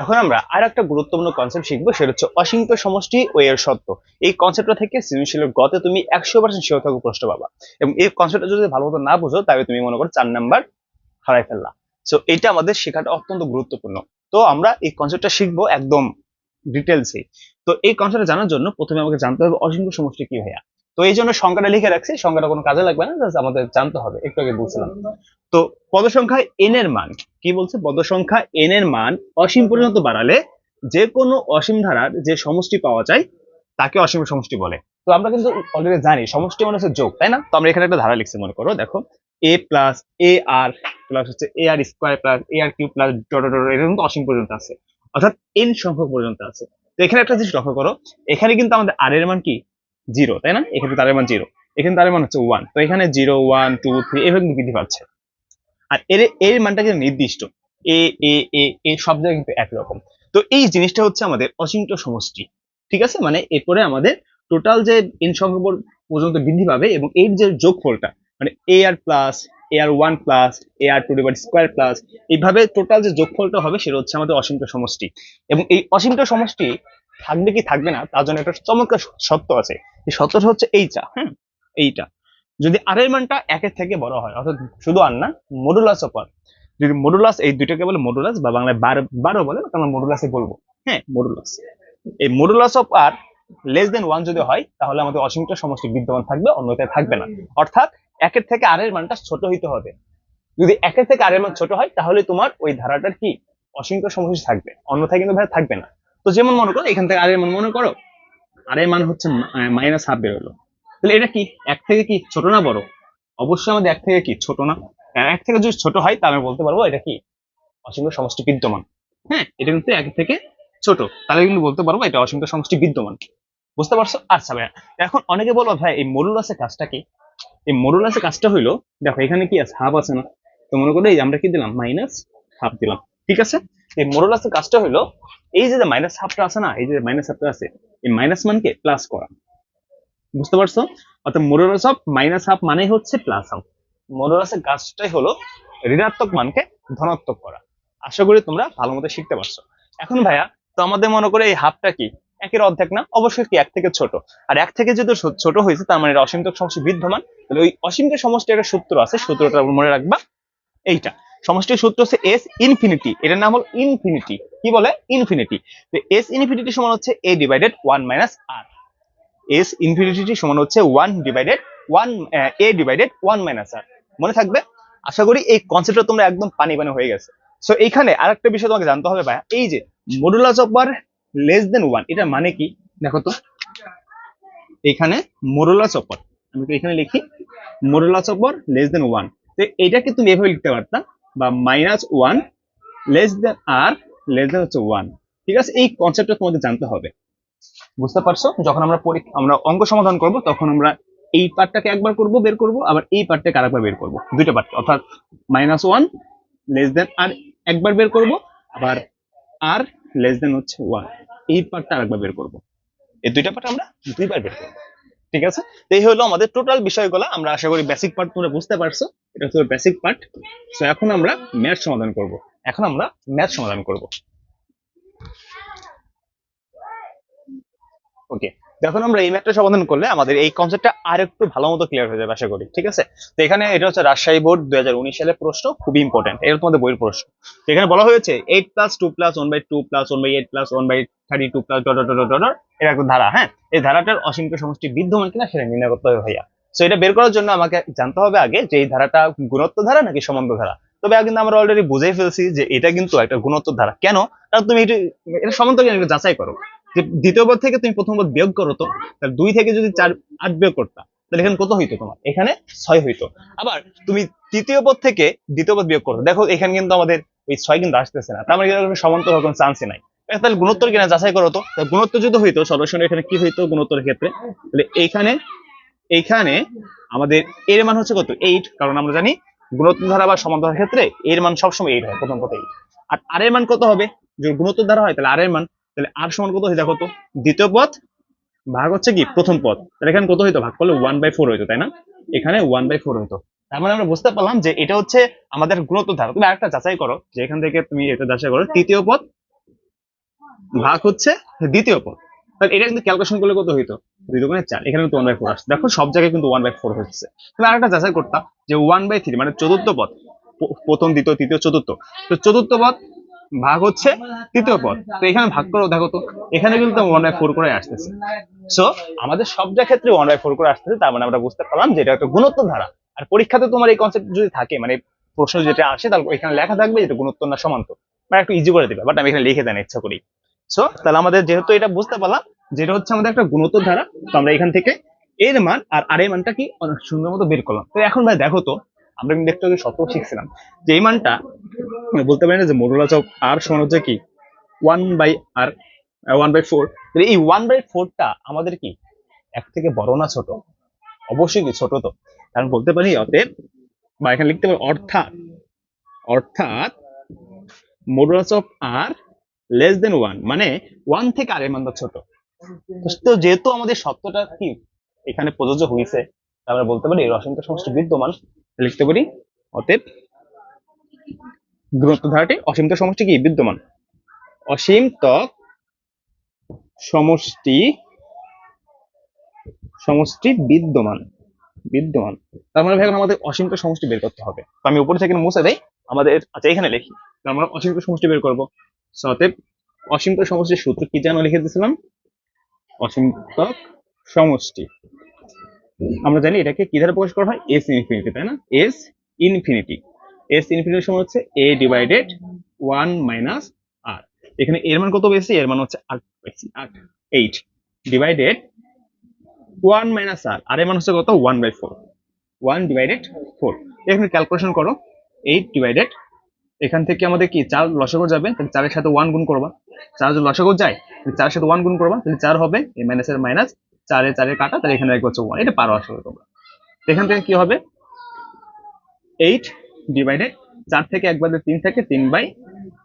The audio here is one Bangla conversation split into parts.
এখন আমরা আর একটা গুরুত্বপূর্ণ কনসেপ্ট শিখব, সেটা হচ্ছে অসীমিত সমষ্টি ও এর সত্য এই কনসেপ্টটা থেকে সৃজনশীলের গতে তুমি একশো পার্সেন্ট শিওর থাকো প্রশ্ন পাবা। এবং এই কনসেপ্টটা যদি ভালো মতো না বুঝো, তাহলে তুমি মনে করো চার নাম্বার হারাই ফেললা। সো এটা আমাদের শেখাটা অত্যন্ত গুরুত্বপূর্ণ। তো আমরা এই কনসেপ্টটা শিখব একদম ডিটেলসে তো এই কনসেপ্টটা জানার জন্য প্রথমে আমাকে জানতে হবে অসীমিত সমষ্টি কি ভাইয়া? তো এই জন্য সংখ্যাটা লিখে রাখছি, সংখ্যাটা কোনো কাজে লাগবে না আমাদের জানতে হবে, একটু আগে বলছিলাম। তো পদ সংখ্যা এন এর মান, কি বলছে? পদ সংখ্যা এন এর মান অসীম পর্যন্ত বাড়ালে যে কোনো অসীম ধারার যে সমষ্টি পাওয়া যায়, তাকে অসীম সমষ্টি বলে। তো আমরা কিন্তু অলরেডি জানি, সমষ্টি মানে হচ্ছে যোগ, তাই না? তো আমরা এখানে একটা ধারা লিখছি, মনে করো, দেখো এ প্লাস এ আর প্লাস হচ্ছে a r square plus a r q plus dot dot কিন্তু অসীম পর্যন্ত আছে। অর্থাৎ এন সংখ্যক পর্যন্ত আছে। তো এখানে একটা জিনিস লক্ষ্য করো, এখানে কিন্তু আমাদের আর এর মান কি? জিরো, তাই না? এখানে তার মান জিরো। এখানে তার মান হচ্ছে ওয়ান তো এখানে জিরো ওয়ান টু থ্রি এভাবে কিন্তু বৃদ্ধি পাচ্ছে। আর এর এর মানটা কিন্তু নির্দিষ্ট। এ এ এ এ সব জায়গায় কিন্তু একরকম তো এই জিনিসটা হচ্ছে আমাদের অসীমিত সমষ্টি। ঠিক আছে? মানে এরপরে আমাদের টোটাল যে এন সংখ্যক পর্যন্ত বৃদ্ধি পাবে এবং এর যে যোগফলটা মানে a r plus a r one plus a r two divide square plus এইভাবে টোটাল যে যোগফলটা হবে সেটা হচ্ছে আমাদের অসীমিত সমষ্টি। এবং এই অসীমিত সমষ্টি থাকবে কি থাকবে না, তার জন্য একটা চমৎকার সত্য আছে। এই সত্যটা হচ্ছে এইটা হ্যাঁ এইটা। যদি আর এর মানটা একের থেকে বড় হয়, অর্থাৎ শুধু আর না মডুলাস অফ আর যদি মডুলাস এই দুইটাকে বলে মডুলাস বা বাংলায় বারো বারো বলে আমরা মডুলাসে বলব হ্যাঁ? মডুলাস এই modulus of r less than one যদি হয়, তাহলে আমাদের অসীমিত সমষ্টি বিদ্যমান থাকবে অন্যথায় থাকবে না। অর্থাৎ একের থেকে আর এর মানটা ছোট হইতে হবে। যদি একের থেকে আর এর মান ছোট হয়, তাহলে তোমার ওই ধারাটার কি? অসীমিত সমষ্টি থাকবে, অন্যথায় কিন্তু ভাই থাকবে না। তো যেমন মনে করো, এখান থেকে আর এর মান মনে করো আর এর মান হচ্ছে মাইনাস হাফ বেরোলো তাহলে এটা কি, এক থেকে কি ছোট না বড়? অবশ্যই আমাদের এক থেকে কি ছোট না? আর এক থেকে যদি ছোট হয়, তাহলে বলতে পারব এটা কি? অসীমিত সমষ্টি বিদ্যমান। হ্যাঁ এটা কিন্তু এক থেকে ছোট। তাহলে কিন্তু বলতে পারব এটা অসীমিত সমষ্টি বিদ্যমান। বুঝতে পারছ? আচ্ছা ভাইয়া। এখন অনেকে বলো ভাই, এই মডুলাসের কাজটা কি? এই মডুলাসের কাজটা হইল, দেখো, এখানে কি আছে? হাফ আছে না? তো মনে করো, এই আমরা কি দিলাম? মাইনাস হাফ দিলাম। ঠিক আছে? এই মডুলাসের কাজটা হইল এই যে মাইনাস হাফটা আছে না, এই যে মাইনাস হাফটা আছে, এই মাইনাস মানকে প্লাস করা। বুঝতে পারছ? অর্থাৎ মোডুলাস অফ মাইনাস হাফ মানে হচ্ছে প্লাস হাফ মোডুলাসের কাজটাই হলো ঋণাত্মক মানকে ধনাত্মক করা। আশা করি তোমরা ভালো মতো শিখতে পারছ। এখন ভাইয়া, তো আমাদের মনে করে এই হাফটা কি? একের অর্ধেক না? অবশ্যই কি এক থেকে ছোট? আর এক থেকে যদি ছোট হয়েছে, তার মানে এটা অসীমিত সমষ্টি বিদ্যমান, তাহলে ওই অসীমিত সমষ্টি একটা সূত্র আছে, সূত্রটা মনে রাখবা, এইটা। সমষ্টির সূত্র হচ্ছে এস ইনফিনিটি এটার নাম হলো ইনফিনিটি কি বলে? ইনফিনিটি তো এস ইনফিনিটি সমান হচ্ছে a divided one minus r S infinity সমান হচ্ছে one divided one a divided one minus r মনে থাকবে? আশা করি এই কনসেপ্টটা তোমরা একদম পানি পানি হয়ে গেছে। সো এইখানে আরেকটা বিষয় তোমাকে জানতে হবে ভাই এই যে modulus of bar less than one এটা মানে কি? দেখো তো। এখানে মডুলাস অফ আমি তো এখানে লিখি modulus of less than one তো এটাকে তুমি এভাবে লিখতে পারতা। বা minus one less than r less than হচ্ছে ওয়ান ঠিক আছে? এই কনসেপ্টটা তোমাদের জানতে হবে। বুঝতে পারছ? যখন আমরা পরীক্ষা, আমরা অঙ্ক সমাধান করব, তখন আমরা এই পার্টটাকে একবার করব, বের করব, আবার এই পার্টটাকে আরেকবার বের করব। দুইটা পার্ট অর্থাৎ minus one less than r একবার বের করব, আবার আর লেস দেন হচ্ছে ওয়ান এই পার্টটা আরেকবার বের করব। এই দুইটা পার্ট আমরা দুইবার বের করব। ঠিক আছে? এই হলো আমাদের টোটাল বিষয়গুলো। আমরা আশা করি বেসিক পার্ট তোমরা বুঝতে পারছ। এটা হচ্ছে বেসিক পার্ট সো এখন আমরা ম্যাথ সমাধান করব। এখন আমরা ম্যাথ সমাধান করব। ওকে যখন আমরা এই ম্যাথটা সমাধান করলে আমাদের এই কনসেপ্টটা আর একটু ভালো মতো ক্লিয়ার হয়ে যাবে, আশা করি, ঠিক আছে? তো এখানে এটা হচ্ছে রাজশাহী বোর্ড দুই হাজার উনিশ সালের প্রশ্ন, খুবই ইম্পর্টেন্ট এটা তোমাদের বইয়ের প্রশ্ন। তো এখানে বলা হয়েছে eight plus two plus one by two plus one by eight plus one by thirty two plus dot dot dot এটা একটা ধারা হ্যাঁ? এই ধারাটার অসীমিত সমষ্টি বিদ্যমান কিনা সেটা নির্ণয় করতে হবে, ভাইয়া। সো এটা বের করার জন্য আমাকে জানতে হবে আগে যে এই ধারাটা গুণত্ব ধারা নাকি সমান্ত ধারা? তবে কিন্তু আমরা অলরেডি বুঝেই ফেলছি যে এটা কিন্তু একটা গুণত্ব ধারা। কেন? কারণ তুমি এটা এটা সমান্ত যাচাই করো। যে দ্বিতীয় পদ থেকে তুমি প্রথম পদ বিয়োগ করো তো, তাহলে দুই থেকে যদি চার, আট বিয়োগ করতা, তাহলে এখানে কত হইতো তোমার? এখানে ছয় হইতো। আবার তুমি তৃতীয় পদ থেকে দ্বিতীয় পদ বিয়োগ করো। দেখো, এখানে কিন্তু আমাদের ওই ছয় কিন্তু আসতেছে না। তার মানে সমান্তর হওয়ার কোনো চান্সই নাই। তাহলে গুণোত্তর কিনা যাচাই করো তো। গুণোত্তর যদি হইতো সরাসরি এখানে কি হইতো গুণোত্তরের ক্ষেত্রে? তাহলে এইখানে এইখানে আমাদের এর মান হচ্ছে কত? এইট কারণ আমরা জানি গুণোত্তর ধারা বা সমান্তর ক্ষেত্রে এর মান সবসময় এইট হয়, প্রথম পথে এইট আর আর এর মান কত হবে? যদি গুণোত্তর ধারা হয়, তাহলে আর এর মান তাহলে আর সমান কত হয় দেখো তো? দ্বিতীয় পথ ভাগ হচ্ছে কি? প্রথম পথ তাহলে এখানে কত হইতো? ভাগ করলে ওয়ান বাই ফোর হইতো, তাই না? এখানে ওয়ান বাই ফোর হইতো। তার মানে আমরা বুঝতে পারলাম যে এটা হচ্ছে আমাদের গুণোত্তর ধারা তুমি আরেকটা যাচাই করো যে এখান থেকে তুমি এটা যাচাই করো। তৃতীয় পদ ভাগ হচ্ছে দ্বিতীয় পথ তাহলে এটা কিন্তু ক্যালকুলেশন করলে কত হইতো? দুই দোকানে চার। এখানে কিন্তু ওয়ান বাই ফোর আসছে। দেখো, সব জায়গায় কিন্তু ওয়ান বাই ফোর হচ্ছে। তাহলে আরেকটা যাচাই করতাম যে ওয়ান বাই থ্রি মানে চতুর্থ পথ প্রথম, দ্বিতীয়, তৃতীয়, চতুর্থ। তো চতুর্থ পদ ভাগ হচ্ছে তৃতীয় পদ। তো এখানে ভাগ করো, দেখো তো, এখানে কিন্তু ওয়ান বাই ফোর করে আসতেছে। সো আমাদের সবটা ক্ষেত্রে ওয়ান বাই ফোর করে আসতেছে, তার মানে আমরা বুঝতে পারলাম যে এটা একটা গুণোত্তর ধারা। আর পরীক্ষাতে তোমার এই কনসেপ্ট যদি থাকে মানে প্রশ্ন যেটা আসে, তাহলে এখানে লেখা থাকবে যেটা গুণোত্তর না সমান্তর। মানে একটু ইজি করে দেবে বাট আমি এখানে লিখে দেন, ইচ্ছা করি সো তাহলে আমাদের যেহেতু এটা বুঝতে পারলাম, যেটা হচ্ছে আমাদের একটা গুণোত্তর ধারা, তো আমরা এখান থেকে এর মান আর আর এর মানটা কি অনেক সুন্দর মতো বের করলাম। তো এখন ভাই দেখো তো আমরা কিন্তু একটু আগে সত্য শিখছিলাম। যে এই মানটা মানে বলতে পারি না যে মডুলাস অফ আর সমান হচ্ছে কি? One by r one by four এই ওয়ান বাই ফোরটা আমাদের কি? এক থেকে বড় না ছোট? অবশ্যই কি ছোট তো। কারণ বলতে পারি অতএব, বা এখানে লিখতে পারি, অর্থাৎ অর্থাৎ modulus of R less than one মানে ওয়ান থেকে আর এর মানটা ছোট। তো যেহেতু আমাদের সত্যটা কি? এখানে প্রযোজ্য হয়েছে আমরা বলতে পারি অসংখ্য সমষ্টি বিদ্যমান। লিখতে পারি? অতএব দূরত্ব ধারাটি অসীমত সমষ্টি কি? বিদ্যমান। অসীম সমষ্টি সমষ্টি বিদ্যমান। বিদ্যমান। তার মানে ভাই আমাদের অসীমত সমষ্টি বের করতে হবে। তো আমি উপরে থেকে মুছে দেই। আমাদের আচ্ছা এখানে লিখি। আমরা অসীমত সমষ্টি বের করব। অতএব অসীমত সমষ্টির সূত্র কি যেন লিখে দিয়েছিলাম? অসীমত সমষ্টি। আমরা জানি এটাকে কি দ্বারা প্রকাশ করা হয়? এস ইনফিনিটি তাই না? এস ইনফিনিটি এস ইনফিনিটির সমান হচ্ছে A divided one minus R এখানে এর মান কত বেশি? এর মান হচ্ছে আট আট। Eight divided one minus R R এর মান হচ্ছে কত? One by four one divided four এখানে ক্যালকুলেশন করো। এইট ডিভাইডেড এখান থেকে আমাদের কি চার লসাগু যাবে? তাহলে চারের সাথে ওয়ান গুণ করবা। চার যদি লসাগু যায়, তাহলে চারের সাথে ওয়ান গুণ করবা। তাহলে চার হবে এই মাইনাসের মাইনাস চারে চারের কাটা, তাহলে এখানে রাখব হচ্ছে ওয়ান এটা পারো আসলে তোমরা। এখান থেকে কি হবে? এইট ডিভাইডেড চার থেকে একবার তিন থেকে তিন বাই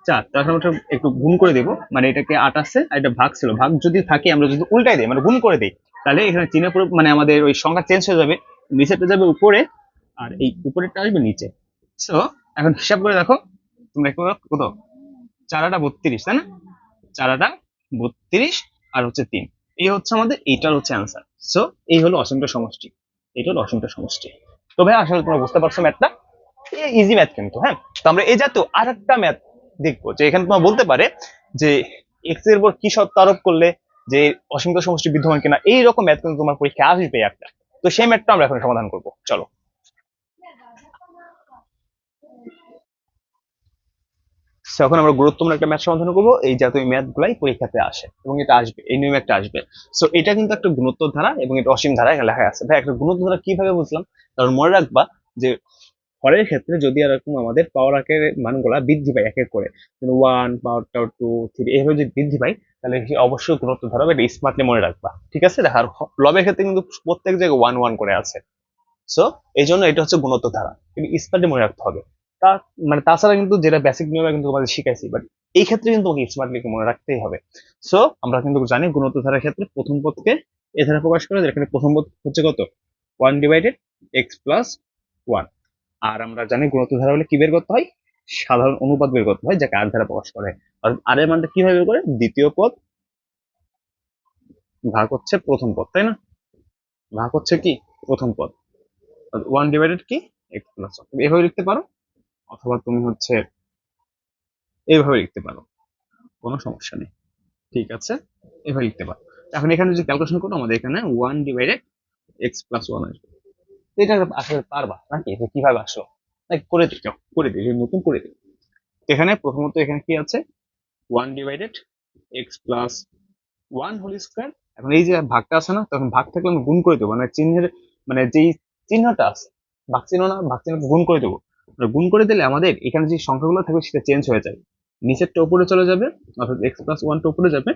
চার। তখন আমরা একটু গুণ করে দেবো মানে এটাকে আট আসছে, আর এটা ভাগ ছিল। ভাগ যদি থাকে, আমরা যদি উল্টাই দিই মানে গুণ করে দিই, তাহলে এখানে চিনে পুরো মানে আমাদের ওই সংখ্যা চেঞ্জ হয়ে যাবে, নিচেরটা যাবে উপরে, আর এই উপরেরটা আসবে নিচে। সো এখন হিসাব করে দেখো, তোমরা কত? চারাটা বত্রিশ, তাই না? চারাটা বত্রিশ, আর হচ্ছে তিন। এই হচ্ছে আমাদের এইটার হচ্ছে অ্যান্সার সো এই হলো অসংখ্য সমষ্টি, এটা হলো অসংখ্য সমষ্টি। তো ভাই আসলে তোমরা বুঝতে পারছ ম্যাথটা ইজি ম্যাথ কিন্তু হ্যাঁ? তো আমরা এই জাতীয় আর একটা ম্যাথ দেখব, যে এখানে তোমার বলতে পারে যে এক্সের উপর কি শর্ত আরোপ করলে যে অসংখ্য সমষ্টি বিদ্যমান কিনা, এইরকম ম্যাথ কিন্তু তোমার পরীক্ষা আসবে একটা তো সেই ম্যাথটা আমরা এখন সমাধান করব, চলো। এখন আমরা গুরুত্বপূর্ণ একটা ম্যাথ সমাধান করব। এই জাতীয় ম্যাথ গুলাই পরীক্ষাতে আসে এবং এটা আসবে, এই নিয়মে একটা আসবে। সো এটা কিন্তু একটা গুণোত্তর ধারা এবং এটা অসীম ধারা এখানে লেখা আছে। ভাই, একটা গুণোত্তর ধারা কীভাবে বুঝলাম? কারণ মনে রাখবা যে হরের ক্ষেত্রে যদি এরকম আমাদের পাওয়ার আকের মানগুলা বৃদ্ধি পায় এক এক করে one power tower two three এইভাবে যদি বৃদ্ধি পায়, তাহলে অবশ্যই গুণোত্তর ধারা এটা স্মার্টলি মনে রাখবা। ঠিক আছে? আর লবের ক্ষেত্রে কিন্তু প্রত্যেক জায়গায় ওয়ান ওয়ান করে আছে। সো এই জন্য এটা হচ্ছে গুণোত্তর ধারা কিন্তু স্মার্টলি মনে রাখতে হবে। তা মানে তাছাড়া কিন্তু যেটা বেসিক নিয়মে কিন্তু তোমাদের শিখাইছি বাট এই ক্ষেত্রে কিন্তু তোমাকে স্মার্টলি মনে রাখতেই হবে। সো আমরা কিন্তু জানি গুণোত্তর ধারার ক্ষেত্রে প্রথম পদকে এ ধারা প্রকাশ করে এখানে প্রথম পদ হচ্ছে কত? One divided X plus one আর আমরা জানি গুণোত্তর ধারা হলে কি বের করতে হয়? সাধারণ অনুপাত বের করতে হয়, যাকে আর ধারা প্রকাশ করে। আর আর এর মানটা কীভাবে বের করে? দ্বিতীয় পদ ভাগ হচ্ছে প্রথম পদ, তাই না? ভাগ হচ্ছে কি? প্রথম পদ। ওয়ান ডিভাইডেড কি? এক্স প্লাস এভাবে লিখতে পারো। অথবা তুমি হচ্ছে এইভাবে লিখতে পারো। কোনো সমস্যা নেই। ঠিক আছে? এভাবে লিখতে পারো। এখন এখানে যদি ক্যালকুলেশন করো, আমাদের এখানে one divided X plus one আসবে। এটা আসলে পারবা নাকি? আসলো করে দিই করে দিই নতুন করে দিই। এখানে প্রথমত এখানে কি আছে? One divided X plus one whole square এখন এই যে ভাগটা আছে না, তখন ভাগ থাকলে আমি গুণ করে দেবো। মানে চিহ্নের মানে যেই চিহ্নটা আছে, ভাগ চিহ্ন না, ভাগ চিহ্নকে গুণ করে দেবো। গুণ করে দিলে আমাদের এখানে যে সংখ্যাগুলো থাকবে সেটা চেঞ্জ হয়ে যায় নিচেরটা উপরে চলে যাবে, অর্থাৎ এক্স প্লাস ওয়ানটা উপরে যাবে,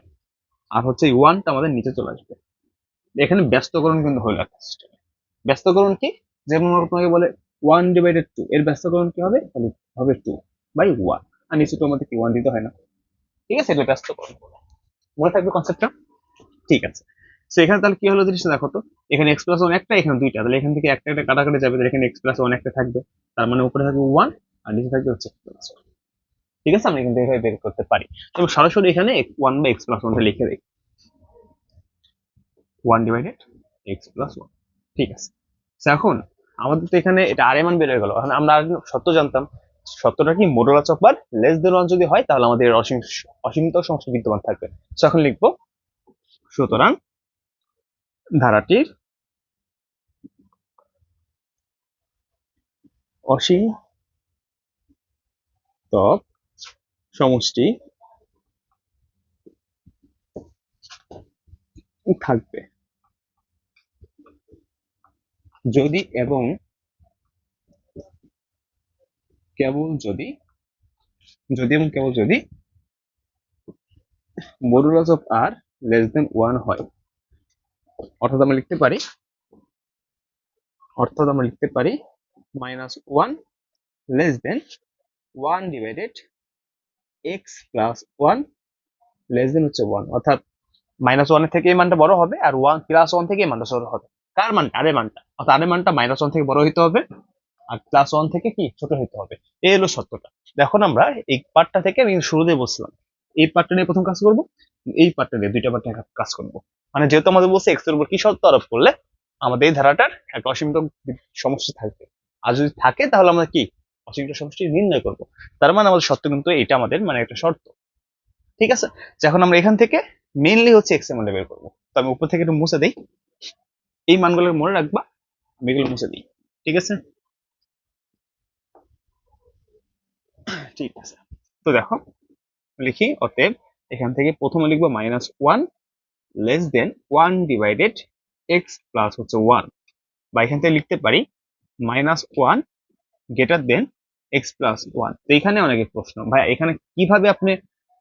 আর হচ্ছে এই ওয়ানটা আমাদের নিচে চলে আসবে। এখানে ব্যস্তকরণ কিন্তু হয়ে একটা সিস্টেম ব্যস্তকরণ কি? যেমন আপনাকে বলে ওয়ান ডিভাইডেড টু এর ব্যস্তকরণ কি হবে? তাহলে হবে টু বাই ওয়ান আর নিচে তো আমাদের কি ওয়ান দিতে হয় না। ঠিক আছে, এটা ব্যস্তকরণ। বলে। মনে থাকবে কনসেপ্টটা ঠিক আছে। তো এখানে তাহলে কি হলো জিনিসটা দেখো তো, এখানে এক্স প্লাস ওয়ান একটা, এখানে দুইটা। তাহলে এখান থেকে একটা একটা কাটাকাটি যাবে, তাহলে এখানে এক্স প্লাস ওয়ান একটা থাকবে। তার মানে উপরে থাকবে ওয়ান আর নিচে থাকবে হচ্ছে ঠিক আছে? আমরা কিন্তু এভাবে বের করতে পারি। তবে সরাসরি এখানে ওয়ান বাই এক্স প্লাস ওয়ানটা লিখে দিই one divided X plus one ঠিক আছে? এখন আমাদের তো এখানে এটা আর মান বের হয়ে গেল। এখন আমরা আগে সত্য জানতাম। সত্যটা কি modulus of bar less than one যদি হয়, তাহলে আমাদের অসীম অসীমিত সমষ্টি বিদ্যমান থাকবে। এখন লিখব, সুতরাং ধারাটির অসীম তক সমষ্টি থাকবে। যদি এবং কেবল যদি যদি এবং কেবল যদি modulus of R less than one হয় অর্থাৎ আমরা লিখতে পারি, অর্থাৎ আমরা লিখতে পারি minus one less than one divided X plus one less than হচ্ছে ওয়ান অর্থাৎ মাইনাস ওয়ানের থেকে এই মানটা বড় হবে আর ওয়ান প্লাস ওয়ান থেকে এই মানটা ছোট হবে। কার মানটা? আরে মানটা। অর্থাৎ আরে মানটা মাইনাস ওয়ান থেকে বড় হইতে হবে আর প্লাস ওয়ান থেকে কি? ছোট হইতে হবে। এই হলো সত্যটা। দেখুন আমরা এই পার্টটা থেকে আমি শুরুতে বসলাম। এই পার্টটা নিয়ে প্রথম কাজ করব। এই পার্টটা নিয়ে দুইটা পার্ট কাজ করব। মানে যেহেতু আমাদের বলছে এক্সের উপর কি শর্ত আরোপ করলে আমাদের এই ধারাটার একটা অসীমিত সমস্যা থাকবে। আর যদি থাকে, তাহলে আমরা কি? অসীমিত সমষ্টি নির্ণয় করব। তার মানে আমাদের শর্ত কিন্তু এটা আমাদের মানে একটা শর্ত। ঠিক আছে? যখন আমরা এখান থেকে মেইনলি হচ্ছে এক্সের বের করব। তো আমি উপর থেকে একটু মুছে দিই। এই মানগুলো মনে রাখবা, আমি এগুলো মুছে দিই। ঠিক আছে? ঠিক আছে। তো দেখো, লিখি, অতএব এখান থেকে প্রথমে লিখব minus one less than one divided X plus হচ্ছে ওয়ান বা এখান থেকে লিখতে পারি minus one greater than X plus one তো এখানে অনেকের প্রশ্ন ভাই এখানে কীভাবে আপনি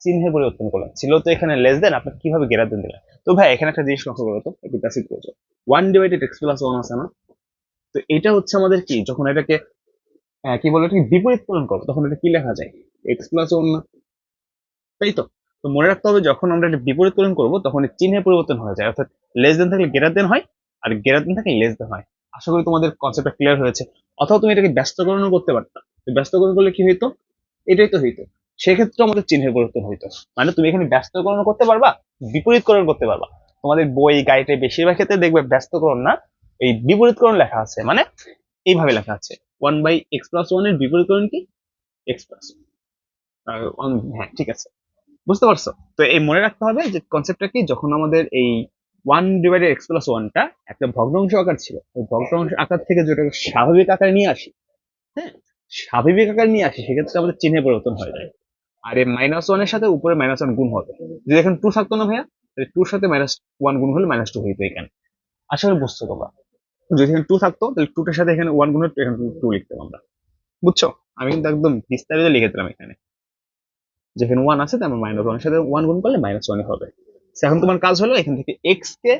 চিহ্নের পরিবর্তন করলেন? ছিল তো এখানে লেস দেন আপনি কীভাবে গ্রেটার দেন দিলেন? তো ভাই এখানে একটা জিনিস লক্ষ্য করো তো, একটু প্যাসিভ করছ one divided X plus one আছে না? তো এটা হচ্ছে আমাদের কি, যখন এটাকে কি বলে এটাকে বিপরীতকরণ করব তখন এটা কি লেখা যায়? এক্স প্লাস ওয়ান না। তাই তো? তো মনে রাখতে হবে, যখন আমরা এটা বিপরীতকরণ করব, তখন চিহ্নের পরিবর্তন হয়ে যায়। অর্থাৎ লেস দেন থাকলে গ্রেটার দেন হয়, আর গ্রেটার দেন থাকলে লেস দেন হয়। আশা করি তোমাদের কনসেপ্টটা ক্লিয়ার হয়েছে। অথবা তুমি এটাকে ব্যস্তকরণও করতে পারতা তো ব্যস্তকরণ করলে কি হইতো? এটাই তো হইতো। সেক্ষেত্রে আমাদের চিহ্নের পরিবর্তন হইতো। মানে তুমি এখানে ব্যস্তকরণ করতে পারবা, বিপরীতকরণ করতে পারবা। তোমাদের বই গাইডে বেশিরভাগ ক্ষেত্রে দেখবে ব্যস্তকরণ না, এই বিপরীতকরণ লেখা আছে। মানে এইভাবে লেখা আছে। ওয়ান বাই এক্স প্লাস ওয়ানের বিপরীতকরণ কি? এক্স প্লাস হ্যাঁ ঠিক আছে। বুঝতে পারছ? তো এই মনে রাখতে হবে যে কনসেপ্টটা কি? যখন আমাদের এই ওয়ান ডিভাইডেড এক্স প্লাস ওয়ানটা একটা ভগ্নাংশ আকার ছিল, ওই ভগ্নাংশ আকার থেকে যেটা স্বাভাবিক আকারে নিয়ে আসি হ্যাঁ স্বাভাবিক আকার নিয়ে আসি, সেক্ষেত্রে আমাদের চিহ্নে পরিবর্তন হয়ে যায়। আর এই মাইনাস ওয়ানের সাথে উপরে মাইনাস ওয়ান গুণ হবে। যদি এখন টু থাকতো না ভাইয়া টুর সাথে মাইনাস ওয়ান গুণ হলে মাইনাস টু হইতো এখানে। আসলে বুঝছ তোমরা। যদি এখানে টু থাকতো, তাহলে টুটার সাথে এখানে ওয়ান গুণ হলে এখানে টু লিখতাম আমরা। বুঝছ? আমি কিন্তু একদম বিস্তারিত লিখে দিলাম এখানে। যেখানে ওয়ান আছে, তার মাইনাস ওয়ানের সাথে ওয়ান গুণ করলে মাইনাস ওয়ান হবে। এখন তোমার কাজ হলো এখান থেকে এক্স কে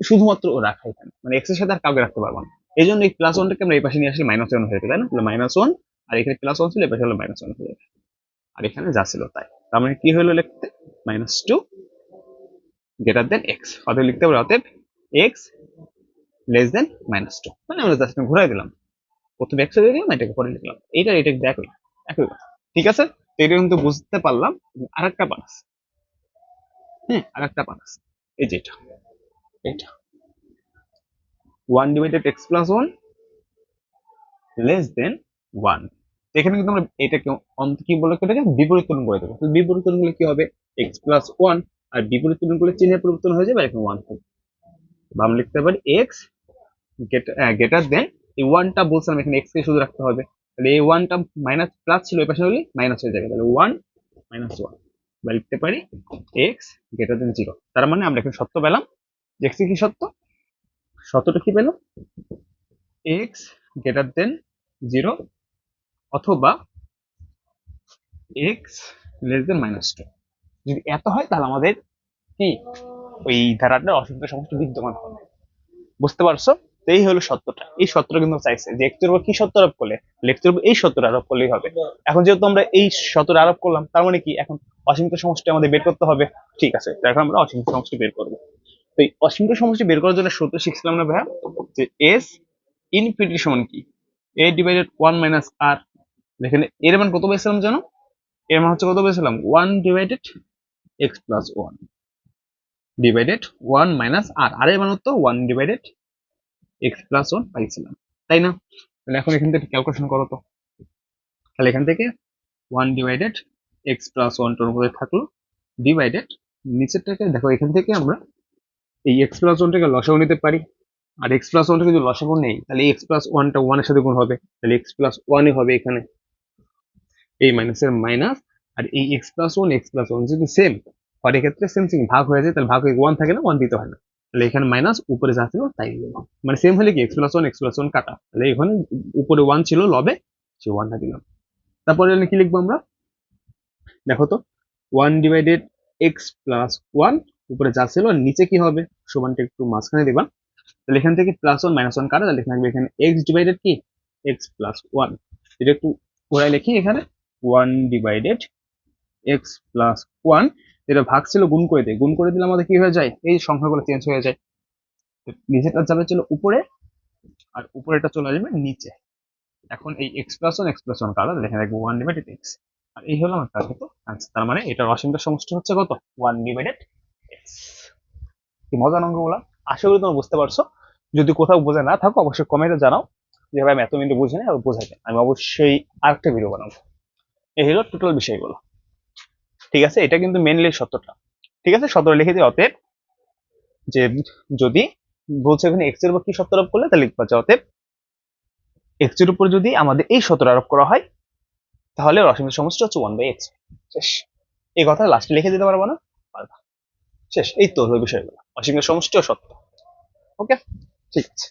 শুধুমাত্র রাখা এখানে। মানে এক্সের সাথে আর কাউকে রাখতে পারব না। এই জন্য এই প্লাস ওয়ানটাকে আমরা এই পাশে নিয়ে আসলে মাইনাস ওয়ান হয়ে যেত তাই না? মাইনাস ওয়ান আর এখানে প্লাস ওয়ান ছিল, এই পাশে হলো মাইনাস ওয়ান হয়ে যাবে। আর এখানে যা ছিল তাই। তার মানে কি হলো লিখতে? Minus two greater than X অতএব লিখতে পারি অতএব X less than minus two মানে আমরা জাস্ট ঘুরাই দিলাম। প্রথমে এক্স দিলাম, এটাকে পরে লিখলাম। এইটা এটাকে দেখো একই কথা ঠিক আছে? এটা কিন্তু বুঝতে পারলাম। আর একটা পান আছে। হ্যাঁ আর একটা পান আছে। এই যে এটা এটা। One divided X plus one less than one এখানে কিন্তু আমরা এটাকে অন্ত কি বলে এটাকে বিপরীতকরণ করে দেবো। তো বিপরীতকরণ করলে কি হবে? এক্স প্লাস ওয়ান আর বিপরীতকরণ করলে চিহ্নের পরিবর্তন হয়ে যাবে এখানে ওয়ান থাকবে বা আমরা লিখতে পারি এক্স গ্রেটার দেন এই ওয়ানটা বলছিলাম এখানে এক্স কে শুধু রাখতে হবে। তাহলে এই ওয়ানটা মাইনাস প্লাস ছিল ওই পাশে হলে মাইনাস হয়ে যাবে। তাহলে ওয়ান মাইনাস ওয়ান বা লিখতে পারি এক্স গ্রেটার দেন জিরো তার মানে আমরা এখানে সত্য পেলাম। এক্স কি সত্য? সত্যটা কি পেলাম এক্স গ্রেটার দেন জিরো অথবা X less than minus two যদি এত হয় তাহলে আমাদের কি? ওই ধারাটার অসুবিধা সমস্ত বিদ্যমান হবে। বুঝতে পারছ? তো এই হলো সত্যটা। এই সত্যটা কিন্তু চাইছে যে একটির উপর কি সত্য আরোপ করলে? লেখটির উপর এই সত্যটা আরোপ করলেই হবে। এখন যেহেতু আমরা এই সত্যটা আরোপ করলাম তার মানে কি? এখন অসীমিত সমষ্টি আমাদের বের করতে হবে। ঠিক আছে তো এখন আমরা অসীমিত সমষ্টি বের করব। তো এই অসীমিত সমষ্টি বের করার জন্য সূত্র শিখছিলাম না ভাইয়া? যে এস ইনফিনিটি সমান কি? A divided one minus R এখানে এর মান কত পেয়েছিলাম জানো? এর মান হচ্ছে কত পেয়েছিলাম? One divided X plus one divided one minus R R এর মান হতো one divided X plus one পাইছিলাম, তাই না? তাহলে এখন এখান থেকে ক্যালকুলেশন করো তো। তাহলে এখান থেকে one divided X plus one টোর মধ্যে থাকল ডিভাইডেড নিচেরটাকে, দেখো এখান থেকে আমরা এই এক্স প্লাস ওয়ানটাকে লসাগু নিতে পারি, আর এক্স প্লাস ওয়ানটাকে যদি লসাগু নেই, তাহলে এক্স প্লাস ওয়ানটা ওয়ানের সাথে গুণ হবে, তাহলে এক্স প্লাস ওয়ানই হবে এখানে। এই মাইনাসের মাইনাস আর এই X plus one X plus one যদি সেম হর ক্ষেত্রে সেম সেম ভাগ হয়ে যায়, তাহলে ভাগ ওয়ান থাকে না ওয়ান দিতে হয় না। তাহলে এখানে মাইনাস উপরে যা ছিল তাই দিলাম। মানে সেম হলে কি? X plus one X plus one কাটা। তাহলে এখানে উপরে ওয়ান ছিল লবে, সে ওয়ানটা দিলাম। তারপরে কি লিখব আমরা? দেখো তো one divided X plus one উপরে যা ছিল নিচে কি হবে? সমানটা একটু মাঝখানে দিবা। তাহলে এখান থেকে প্লাস ওয়ান মাইনাস ওয়ান কাটা, তাহলে এখানে থাকবে এখানে এক্স ডিভাইডেড কি? এক্স প্লাস ওয়ান এটা একটু ওরাই লিখি এখানে। One divided X plus one যেটা ভাগ ছিল গুণ করে দেয় গুণ করে দিলে আমাদের কি হয়ে যায়? এই সংখ্যাগুলো চেঞ্জ হয়ে যায়। তো নিচেটা যাবে ছিল উপরে, আর উপরেটা চলে আসবে নিচে। এখন এই X plus one X plus one তাহলে এখানে দেখব ওয়ান ডিভাইডেড এক্স আর এই হলো আমার কত আনসার তার মানে এটা অসীমটার সমষ্টি হচ্ছে কত? ওয়ান ডিভাইডেড এক্স কি মজার অঙ্কগুলো আশা করি তোমরা বুঝতে পারছ। যদি কোথাও বোঝা না থাকো, অবশ্যই কমেন্টে জানাও। যে ভাই আমি এত মিনিট বুঝি না বোঝাইতে আমি অবশ্যই আরেকটা ভিডিও বানাবো। এই হলো টোটাল বিষয়গুলো। ঠিক আছে? এটা কিন্তু মেনলি সত্যটা। ঠিক আছে? সত্তর লিখে দিই অতএব যে যদি বলছে এখানে এক্সের উপর কি সত্তর আরোপ করলে, তাহলে লিখবা যে অতএব এক্সের উপর যদি আমাদের এই সত্তর আরোপ করা হয়, তাহলে রসিমের সমষ্টি হচ্ছে ওয়ান বাই এক্স শেষ। এই কথা লাস্টে লিখে দিতে পারব না? পারবা। শেষ। এই তো বিষয়গুলো। অসীমের সমষ্টিও সত্য। ওকে ঠিক আছে।